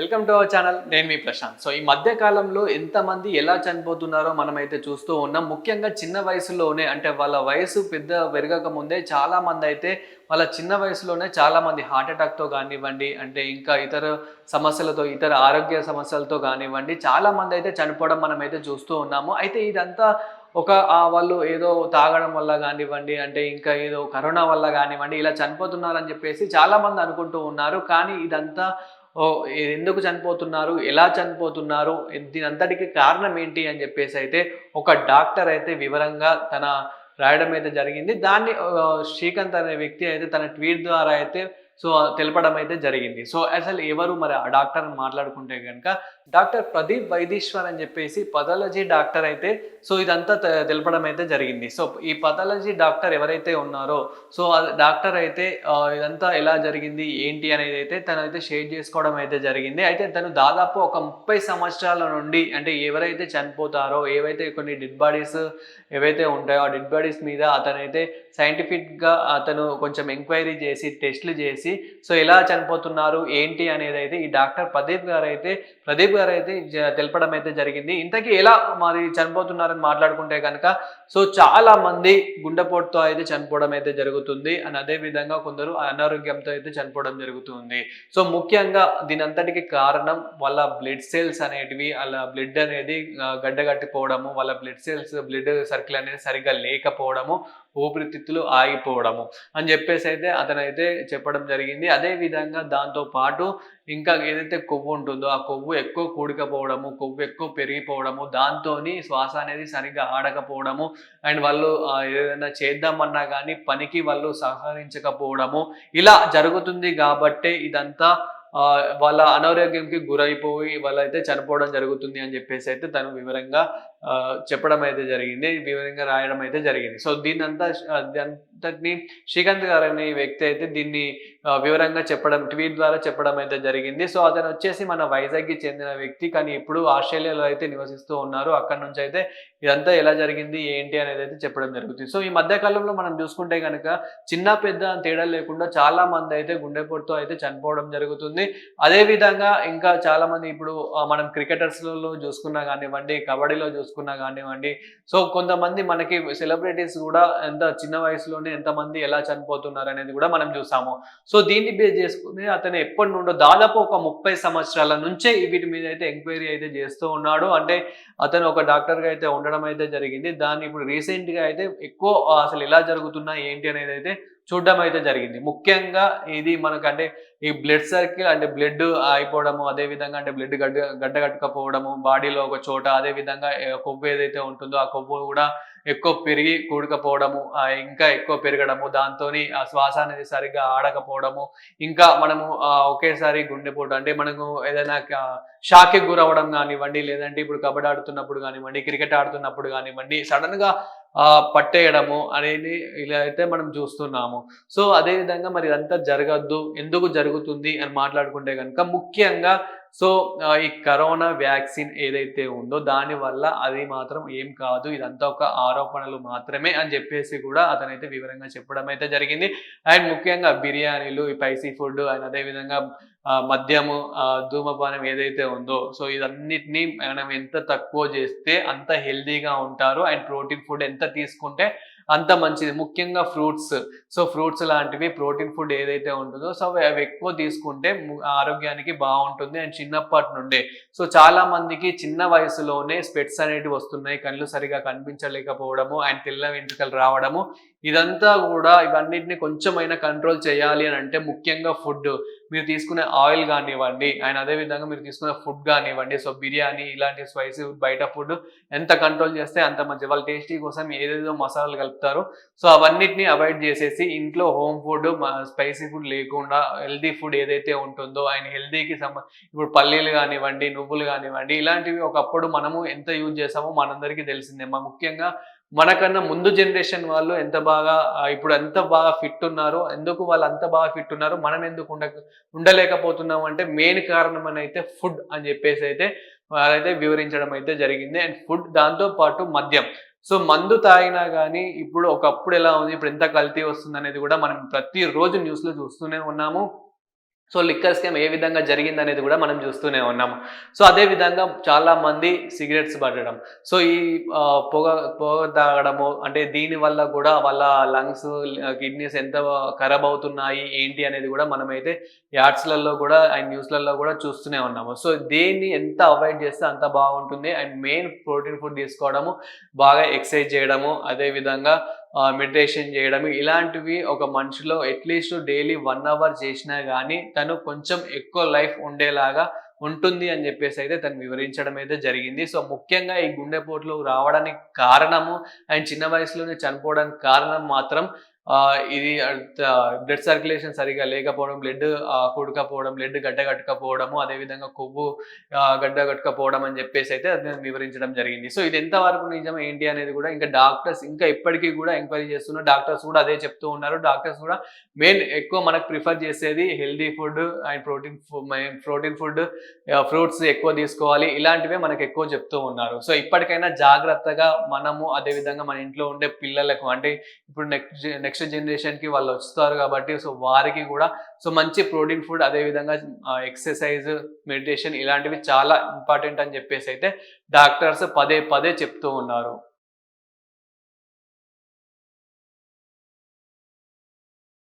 Welcome to our channel నేను మీ Prashanth. So ఈ మధ్య కాలంలో ఎంతమంది ఎలా చనిపోతున్నారో మనమైతే చూస్తూ ఉన్నాం. ముఖ్యంగా చిన్న వయసులోనే అంటే వాళ్ళ వయసు పెద్ద పెరగక ముందే చాలా మంది అయితే వాళ్ళ చిన్న వయసులోనే చాలా మంది హార్ట్ అటాక్తో కానివ్వండి అంటే ఇంకా ఇతర సమస్యలతో ఇతర ఆరోగ్య సమస్యలతో కానివ్వండి చాలా మంది అయితే చనిపోవడం మనమైతే చూస్తూ ఉన్నాము. అయితే ఇదంతా ఒక వాళ్ళు ఏదో తాగడం వల్ల కానివ్వండి అంటే ఇంకా ఏదో కరోనా వల్ల కానివ్వండి ఇలా చనిపోతున్నారని చెప్పేసి చాలామంది అనుకుంటూ ఉన్నారు. కానీ ఇదంతా ఎందుకు చనిపోతున్నారు? ఎలా చనిపోతున్నారు? దీని అంతటికి కారణం ఏంటి అని చెప్పేసి అయితే ఒక డాక్టర్ అయితే వివరంగా తన రాయడం అయితే జరిగింది. దాన్ని శ్రీకాంత్ అనే వ్యక్తి అయితే తన ట్వీట్ ద్వారా అయితే సో తెలపడం అయితే జరిగింది. సో అసలు ఎవరు మరి ఆ డాక్టర్ మాట్లాడుకుంటే కనుక డాక్టర్ ప్రదీప్ వైదీశ్వర్ అని చెప్పేసి పథాలజీ డాక్టర్ అయితే సో ఇదంతా తె- తెలపడం అయితే జరిగింది. సో ఈ పథాలజీ డాక్టర్ ఎవరైతే ఉన్నారో సో డాక్టర్ అయితే ఇదంతా ఎలా జరిగింది ఏంటి అనేది అయితే తను అయితే షేర్ చేసుకోవడం అయితే జరిగింది. అయితే తను దాదాపు ఒక ముప్పై సంవత్సరాల నుండి అంటే ఎవరైతే చనిపోతారో ఏవైతే కొన్ని డెడ్ బాడీస్ ఏవైతే ఉంటాయో ఆ డెడ్ బాడీస్ మీద అతనైతే సైంటిఫిక్గా అతను కొంచెం ఎంక్వైరీ చేసి టెస్ట్లు చేసి సో ఎలా చనిపోతున్నారు ఏంటి అనేది అయితే ఈ డాక్టర్ ప్రదీప్ గారు అయితే ప్రదీప్ గారు అయితే తెలపడం అయితే జరిగింది. ఇంతకీ ఎలా మరి చనిపోతున్నారని మాట్లాడుకుంటే కనుక సో చాలా మంది గుండెపోటుతో అయితే చనిపోవడం అయితే జరుగుతుంది. అండ్ అదే విధంగా కొందరు అనారోగ్యంతో అయితే చనిపోవడం జరుగుతుంది. సో ముఖ్యంగా దీనంతటికి కారణం వాళ్ళ బ్లడ్ సెల్స్ అనేటివి అలా బ్లడ్ అనేది గడ్డగట్టిపోవడము వాళ్ళ బ్లడ్ సెల్స్ బ్లడ్ సర్కిల్ అనేది సరిగ్గా లేకపోవడము ఊపిరితిత్తులు ఆగిపోవడము అని చెప్పేసి అయితే అతనైతే చెప్పడం జరిగింది. అదే విధంగా దాంతో పాటు ఇంకా ఏదైతే కొవ్వు ఉంటుందో ఆ కొవ్వు ఎక్కువ కూడకపోవడము కొవ్వు ఎక్కువ పెరిగిపోవడము దాంతో శ్వాస అనేది సరిగ్గా ఆడకపోవడము అండ్ వాళ్ళు ఏదైనా చేద్దామన్నా కానీ పనికి వాళ్ళు సహకరించకపోవడము ఇలా జరుగుతుంది కాబట్టే ఇదంతా వాళ్ళ అనారోగ్యంకి గురైపోయి వాళ్ళైతే చనిపోవడం జరుగుతుంది అని చెప్పేసి అయితే తను వివరంగా చెప్పడం అయితే జరిగింది. వివరంగా రాయడం అయితే జరిగింది. సో దీని అంతా అంతటిని శ్రీకాంత్ గారు అనే వ్యక్తి అయితే దీన్ని వివరంగా చెప్పడం ట్వీట్ ద్వారా చెప్పడం అయితే జరిగింది. సో అతను వచ్చేసి మన వైజాగ్కి చెందిన వ్యక్తి. కానీ ఇప్పుడు ఆస్ట్రేలియాలో అయితే నివసిస్తూ ఉన్నారు. అక్కడ నుంచి అయితే ఇదంతా ఎలా జరిగింది ఏంటి అనేది అయితే చెప్పడం జరుగుతుంది. సో ఈ మధ్య కాలంలో మనం చూసుకుంటే కనుక చిన్న పెద్ద తేడా లేకుండా చాలా మంది అయితే గుండెపోటుతో అయితే చనిపోవడం జరుగుతుంది. అదే విధంగా ఇంకా చాలా మంది ఇప్పుడు మనం క్రికెటర్స్లలో చూసుకున్నా కానివ్వండి కబడ్డీలో చూసుకున్నా కానివ్వండి సో కొంతమంది మనకి సెలబ్రిటీస్ కూడా ఎంత చిన్న వయసులోనే ఎంతమంది ఎలా చనిపోతున్నారు అనేది కూడా మనం చూసాము. సో దీన్ని బేస్ చేసుకుని అతను ఎప్పటి నుండో దాదాపు ఒక ముప్పై సంవత్సరాల నుంచే వీటి మీద అయితే ఎంక్వైరీ అయితే చేస్తూ ఉన్నాడు. అంటే అతను ఒక డాక్టర్గా అయితే ఉండడం అయితే జరిగింది. దాన్ని ఇప్పుడు రీసెంట్గా అయితే ఎక్కువ అసలు ఎలా జరుగుతున్నా ఏంటి అనేది అయితే చూడడం అయితే జరిగింది. ముఖ్యంగా ఇది మనకంటే ఈ బ్లడ్ సర్కిల్ అంటే బ్లడ్ అయిపోవడము అదే విధంగా అంటే బ్లడ్ గడ్డ గడ్డ బాడీలో ఒక చోట అదే విధంగా కొవ్వు ఏదైతే ఉంటుందో ఆ కొవ్వు కూడా ఎక్కువ పెరిగి కూడకపోవడము ఇంకా ఎక్కువ పెరగడము దాంతో ఆ శ్వాస అనేది సరిగ్గా ఆడకపోవడము ఇంకా మనము ఒకేసారి గుండెపోటు అంటే మనకు ఏదైనా షాక్కి గురవడం కానివ్వండి లేదంటే ఇప్పుడు కబడ్డీ ఆడుతున్నప్పుడు కానివ్వండి క్రికెట్ ఆడుతున్నప్పుడు కానివ్వండి సడన్గా ఆ, పట్టేయడము అనేది ఇలా అయితే మనం చూస్తున్నాము. సో అదే విధంగా మరి ఇదంతా జరగద్దు ఎందుకు జరుగు జరుగుతుంది అని మాట్లాడుకుంటే కనుక ముఖ్యంగా సో ఈ కరోనా వ్యాక్సిన్ ఏదైతే ఉందో దానివల్ల అది మాత్రం ఏం కాదు ఇదంతా ఒక ఆరోపణలు మాత్రమే అని చెప్పేసి కూడా అతనైతే వివరంగా చెప్పడం అయితే జరిగింది. అండ్ ముఖ్యంగా బిర్యానీలు ఈ స్పైసీ ఫుడ్ అండ్ అదే విధంగా మద్యము ధూమపానం ఏదైతే ఉందో సో ఇదన్నిటిని మనం ఎంత తక్కువ చేస్తే అంత హెల్దీగా ఉంటారు. అండ్ ప్రోటీన్ ఫుడ్ ఎంత తీసుకుంటే అంత మంచిది. ముఖ్యంగా ఫ్రూట్స్. సో ఫ్రూట్స్ లాంటివి ప్రోటీన్ ఫుడ్ ఏదైతే ఉంటుందో సో అవి ఎక్కువ తీసుకుంటే ఆరోగ్యానికి బాగుంటుంది. అండ్ చిన్నప్పటి నుండే. సో చాలా మందికి చిన్న వయసులోనే స్పెట్స్ అనేటివి వస్తున్నాయి. కళ్ళు సరిగా కనిపించలేకపోవడము అండ్ తెల్ల వెంట్రుకలు రావడము. ఇదంతా కూడా ఇవన్నిటిని కొంచెమైనా కంట్రోల్ చేయాలి అని అంటే ముఖ్యంగా ఫుడ్ మీరు తీసుకునే ఆయిల్ కానివ్వండి అండ్ అదే విధంగా మీరు తీసుకునే ఫుడ్ కానివ్వండి సో బిర్యానీ ఇలాంటి స్పైసీ బయట ఫుడ్ ఎంత కంట్రోల్ చేస్తే అంత మంచి వాళ్ళ టేస్టీ కోసం ఏదేదో మసాలాలు కలుపుతారు. సో అవన్నిటిని అవాయిడ్ చేసేసి ఇంట్లో హోమ్ ఫుడ్ స్పైసీ ఫుడ్ లేకుండా హెల్దీ ఫుడ్ ఏదైతే ఉంటుందో ఆయన హెల్దీకి ఇప్పుడు పల్లీలు కానివ్వండి నువ్వులు కానివ్వండి ఇలాంటివి ఒకప్పుడు మనము ఎంత యూజ్ చేసామో మనందరికీ తెలిసిందే. మా ముఖ్యంగా మనకన్నా ముందు జనరేషన్ వాళ్ళు ఎంత బాగా ఇప్పుడు ఎంత బాగా ఫిట్ ఉన్నారో ఎందుకు వాళ్ళు అంత బాగా ఫిట్ ఉన్నారు మనం ఎందుకు ఉండ ఉండలేకపోతున్నాం అంటే మెయిన్ కారణం అని అయితే ఫుడ్ అని చెప్పేసి అయితే వాళ్ళైతే వివరించడం అయితే జరిగింది. అండ్ ఫుడ్ దాంతో పాటు మద్యం. సో మందు తాగినా కానీ ఇప్పుడు ఒకప్పుడు ఎలా ఉంది ఇప్పుడు ఎంత కల్తీ వస్తుంది అనేది కూడా మనం ప్రతిరోజు న్యూస్లో చూస్తూనే ఉన్నాము. సో లిక్కర్ స్కామ్ ఏ విధంగా జరిగింది అనేది కూడా మనం చూస్తూనే ఉన్నాము. సో అదే విధంగా చాలా మంది సిగరెట్స్ పట్టడం సో ఈ పొగ పొగ తాగడము అంటే దీని వల్ల కూడా వాళ్ళ లంగ్స్ కిడ్నీస్ ఎంత ఖరాబ్ అవుతున్నాయి ఏంటి అనేది కూడా మనమైతే యాడ్స్లలో కూడా అండ్ న్యూస్లలో కూడా చూస్తూనే ఉన్నాము. సో దేన్ని ఎంత అవాయిడ్ చేస్తే అంత బాగుంటుంది. అండ్ మెయిన్ ప్రోటీన్ ఫుడ్ తీసుకోవడము బాగా ఎక్సర్సైజ్ చేయడము అదే విధంగా మెడిటేషన్ చేయడం ఇలాంటివి ఒక మనిషిలో అట్లీస్ట్ డైలీ వన్ అవర్ చేసినా కానీ తను కొంచెం ఎక్కువ లైఫ్ ఉండేలాగా ఉంటుంది అని చెప్పేసి అయితే తను వివరించడం అయితే జరిగింది. సో ముఖ్యంగా ఈ గుండెపోట్లు రావడానికి కారణము అండ్ చిన్న వయసులోనే చనిపోవడానికి కారణం మాత్రం ఇది బ్లడ్ సర్క్యులేషన్ సరిగా లేకపోవడం బ్లడ్ కూడకపోవడం బ్లడ్ గడ్డ కట్టకపోవడము అదేవిధంగా కొవ్వు గడ్డ కట్టకపోవడం అని చెప్పేసి అయితే అది నేను వివరించడం జరిగింది. సో ఇది ఎంతవరకు నిజం ఏంటి అనేది కూడా ఇంకా డాక్టర్స్ ఇంకా ఇప్పటికీ కూడా ఎంక్వైరీ చేస్తున్నారు. డాక్టర్స్ కూడా అదే చెప్తూ ఉన్నారు. డాక్టర్స్ కూడా మెయిన్ ఎక్కువ మనకు ప్రిఫర్ చేసేది healthy food and protein protein food fruits ఎక్కువ తీసుకోవాలి. ఇలాంటివే మనకు ఎక్కువ చెప్తూ ఉన్నారు. సో ఇప్పటికైనా జాగ్రత్తగా మనము అదే విధంగా మన ఇంట్లో ఉండే పిల్లలకు అంటే ఇప్పుడు నెక్స్ట్ నెక్స్ట్ జనరేషన్కి వాళ్ళు వస్తారు కాబట్టి సో వారికి కూడా సో మంచి ప్రోటీన్ ఫుడ్ అదే విధంగా ఎక్సర్సైజ్ మెడిటేషన్ ఇలాంటివి చాలా ఇంపార్టెంట్ అని చెప్పేసి అయితే డాక్టర్స్ పదే పదే చెప్తూ ఉన్నారు.